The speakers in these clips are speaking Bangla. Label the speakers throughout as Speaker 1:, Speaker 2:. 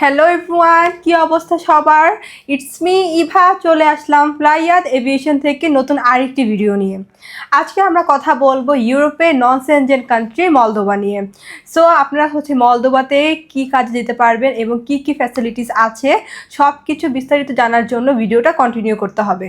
Speaker 1: হ্যালো এভরিওয়ান কি অবস্থা সবার? ইটস মি ইভা চলে আসলাম ফ্লাইয়াদ এভিয়েশন থেকে নতুন আরেকটি ভিডিও নিয়ে। আজকে আমরা কথা বলব ইউরোপে নন সেনজেন কান্ট্রি মলদোবা নিয়ে। সো আপনারা হচ্ছে মলদোবাতে কি কাজ দিতে পারবেন এবং কি কি ফ্যাসিলিটিস আছে সব কিছু বিস্তারিত জানার জন্য ভিডিওটা কন্টিনিউ করতে হবে।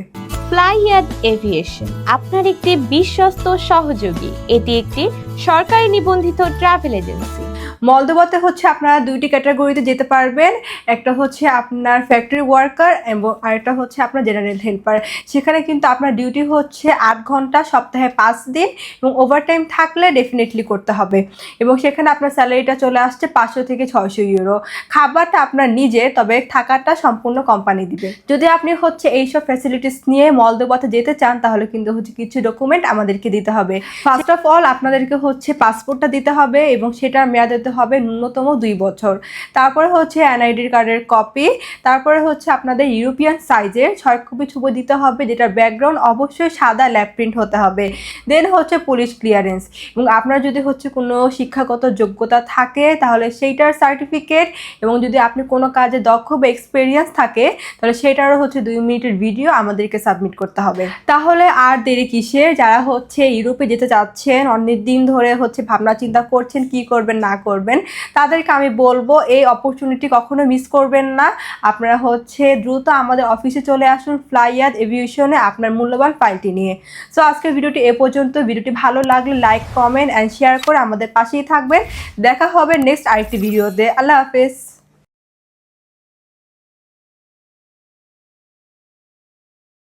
Speaker 2: ফ্লাইয়াদ এভিয়েশন আপনার একটি বিশ্বস্ত সহযোগী। এটি একটি সরকারি নিবন্ধিত ট্রাভেল এজেন্সি
Speaker 1: মলদোবাতে হচ্ছে আপনারা দুইটি ক্যাটাগরিতে যেতে পারবেন। একটা হচ্ছে আপনার ফ্যাক্টরি ওয়ার্কার এবং আরেকটা হচ্ছে আপনার জেনারেল হেল্পার সেখানে কিন্তু আপনার ডিউটি হচ্ছে আট ঘণ্টা, সপ্তাহে পাঁচ দিন এবং ওভারটাইম থাকলে ডেফিনেটলি করতে হবে। এবং সেখানে আপনার স্যালারিটা চলে আসছে পাঁচশো থেকে ছয়শো ইউরো খাবারটা আপনার নিজে, তবে থাকাটা সম্পূর্ণ কোম্পানি দিবে। যদি আপনি হচ্ছে এইসব ফ্যাসিলিটিস নিয়ে মলদোবাতে যেতে চান, তাহলে কিন্তু হচ্ছে কিছু ডকুমেন্ট আমাদেরকে দিতে হবে। ফার্স্ট অফ অল আপনাদেরকে হচ্ছে পাসপোর্টটা দিতে হবে এবং সেটার মেয়াদ দিতে হবে ন্যূনতম দুই বছর। তারপরে হচ্ছে এনআইডির কার্ডের কপি তারপরে হচ্ছে আপনাদের ইউরোপিয়ান সাইজের ছয় কপি ছবি দিতে হবে, যেটার ব্যাকগ্রাউন্ড অবশ্যই সাদা ল্যাপ প্রিন্ট হতে হবে। দেন হচ্ছে পুলিশ ক্লিয়ারেন্স এবং আপনার যদি হচ্ছে কোনো শিক্ষাগত যোগ্যতা থাকে, তাহলে সেইটার সার্টিফিকেট এবং যদি আপনি কোনো কাজে দক্ষ বা এক্সপিরিয়েন্স থাকে, তাহলে সেটারও হচ্ছে দুই মিনিটের ভিডিও আমাদেরকে সাবমিট করতে হবে। তাহলে আর দেরি কিসের? যারা হচ্ছে ইউরোপে যেতে চাচ্ছেন অনেক দিন ধরে হচ্ছে ভাবনা চিন্তা করছেন কি করবেন, না করবেন। তাদেরকে আমি বলব, এই অপরচুনিটি কখনো মিস করবেন না। আপনারা হচ্ছে দ্রুত আমাদের অফিসে চলে আসুন ফ্লাইয়াদ এভিয়েশনে আপনার মূল্যবান ফাইলটি নিয়ে। সো আজকের ভিডিওটি এ পর্যন্ত। ভিডিওটি ভালো লাগলে লাইক কমেন্ট অ্যান্ড শেয়ার করে আমাদের পাশেই থাকবেন। দেখা হবে নেক্সট আরেকটি ভিডিওতে আল্লাহ হাফেজ।